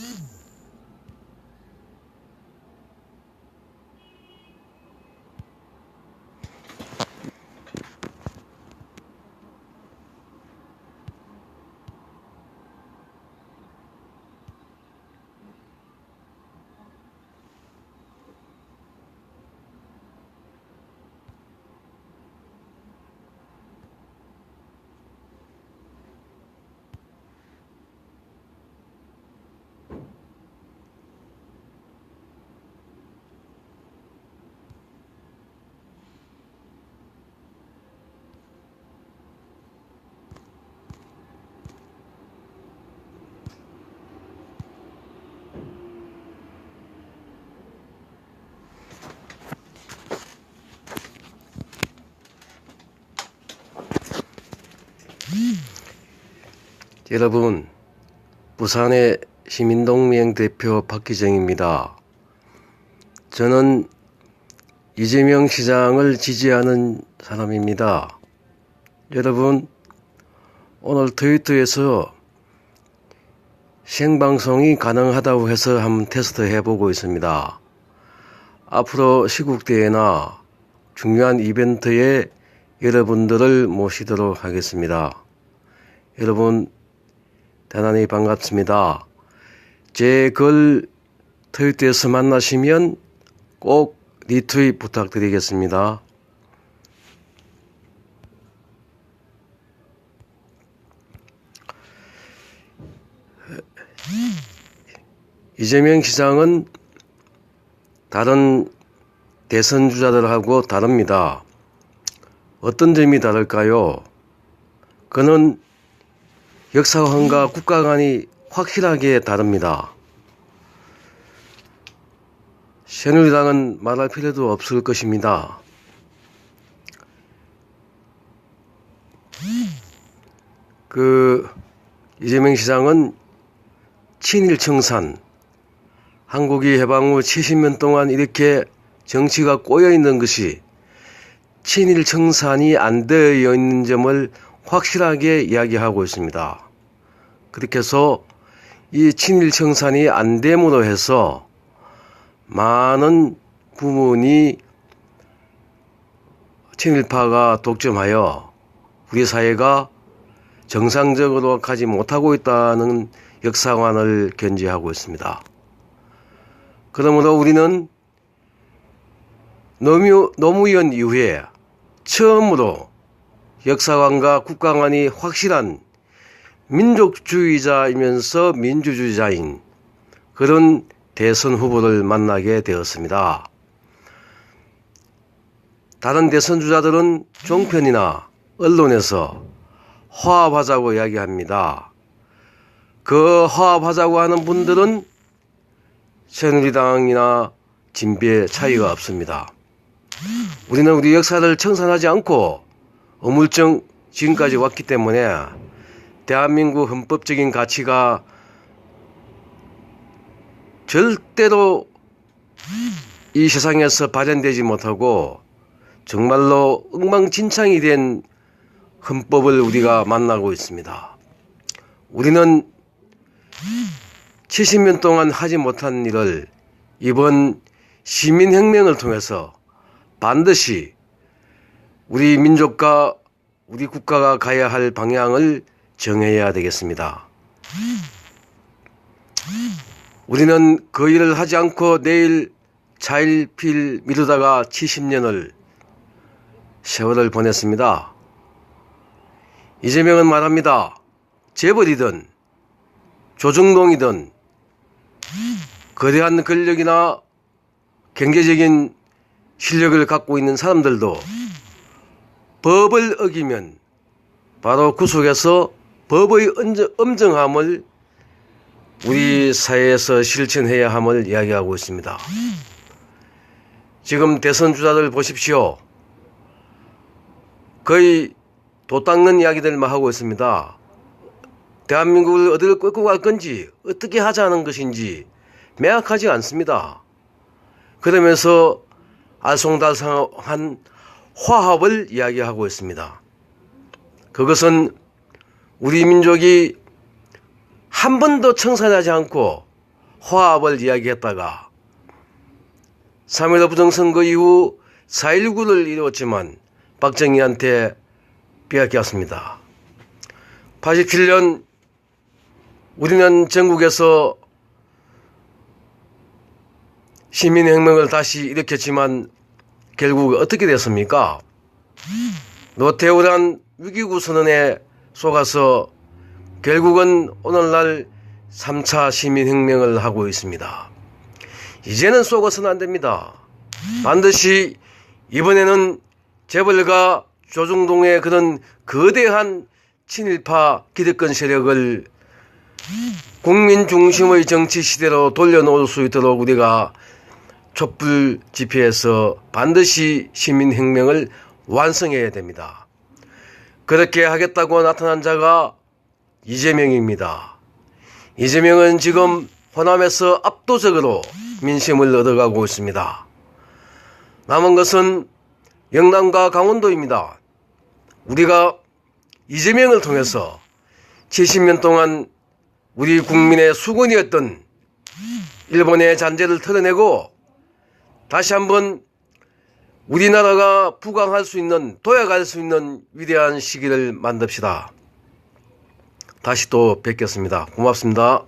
Mm-hmm. 여러분, 부산의 시민동맹 대표 박기정입니다. 저는 이재명 시장을 지지하는 사람입니다. 여러분, 오늘 트위터에서 생방송이 가능하다고 해서 한번 테스트 해보고 있습니다. 앞으로 시국대회나 중요한 이벤트에 여러분들을 모시도록 하겠습니다. 여러분, 대단히 반갑습니다. 제 글 트위터에서 만나시면 꼭 리트윗 부탁드리겠습니다. 이재명 시장은 다른 대선 주자들하고 다릅니다. 어떤 점이 다를까요? 그는 역사관과 국가관이 확실하게 다릅니다. 새누리당은 말할 필요도 없을 것입니다. 그 이재명 시장은 친일 청산, 한국이 해방 후 70년 동안 이렇게 정치가 꼬여 있는 것이 친일 청산이 안 되어 있는 점을 확실하게 이야기하고 있습니다. 그렇게 해서 이 친일 청산이 안 됨으로 해서 많은 부문이 친일파가 독점하여 우리 사회가 정상적으로 가지 못하고 있다는 역사관을 견지하고 있습니다. 그러므로 우리는 노무, 노무현 이후에 처음으로 역사관과 국가관이 확실한 민족주의자이면서 민주주의자인 그런 대선 후보를 만나게 되었습니다. 다른 대선 주자들은 종편이나 언론에서 화합하자고 이야기합니다. 그 화합하자고 하는 분들은 새누리당이나 진비의 차이가 없습니다. 우리는 우리 역사를 청산하지 않고 어물쩡 지금까지 왔기 때문에 대한민국 헌법적인 가치가 절대로 이 세상에서 발현되지 못하고 정말로 엉망진창이 된 헌법을 우리가 만나고 있습니다. 우리는 70년 동안 하지 못한 일을 이번 시민혁명을 통해서 반드시 우리 민족과 우리 국가가 가야 할 방향을 정해야 되겠습니다. 우리는 그 일을 하지 않고 내일 차일필 미루다가 70년을 세월을 보냈습니다. 이재명은 말합니다. 재벌이든 조중동이든 거대한 권력이나 경제적인 실력을 갖고 있는 사람들도 법을 어기면 바로 구속해서 법의 엄정함을 우리 사회에서 실천해야 함을 이야기하고 있습니다. 지금 대선 주자들 보십시오. 거의 도 닦는 이야기들만 하고 있습니다. 대한민국을 어디를 끌고 갈 건지 어떻게 하자는 것인지 명확하지 않습니다. 그러면서 알쏭달쏭한 화합을 이야기하고 있습니다. 그것은 우리 민족이 한 번도 청산하지 않고 화합을 이야기했다가 3.15 부정선거 이후 4.19를 이루었지만 박정희한테 빼앗겼습니다. 87년 우리는 전국에서 시민혁명을 다시 일으켰지만 결국 어떻게 됐습니까? 노태우란 위기구 선언에 속아서 결국은 오늘날 3차 시민혁명을 하고 있습니다. 이제는 속아서는 안 됩니다. 반드시 이번에는 재벌가 조중동의 그런 거대한 친일파 기득권 세력을 국민 중심의 정치 시대로 돌려놓을 수 있도록 우리가 촛불 집회에서 반드시 시민혁명을 완성해야 됩니다. 그렇게 하겠다고 나타난 자가 이재명입니다. 이재명은 지금 호남에서 압도적으로 민심을 얻어가고 있습니다. 남은 것은 영남과 강원도입니다. 우리가 이재명을 통해서 70년 동안 우리 국민의 수건이었던 일본의 잔재를 털어내고 다시 한번 우리나라가 부강할 수 있는 도약할 수 있는 위대한 시기를 만듭시다. 다시 또 뵙겠습니다. 고맙습니다.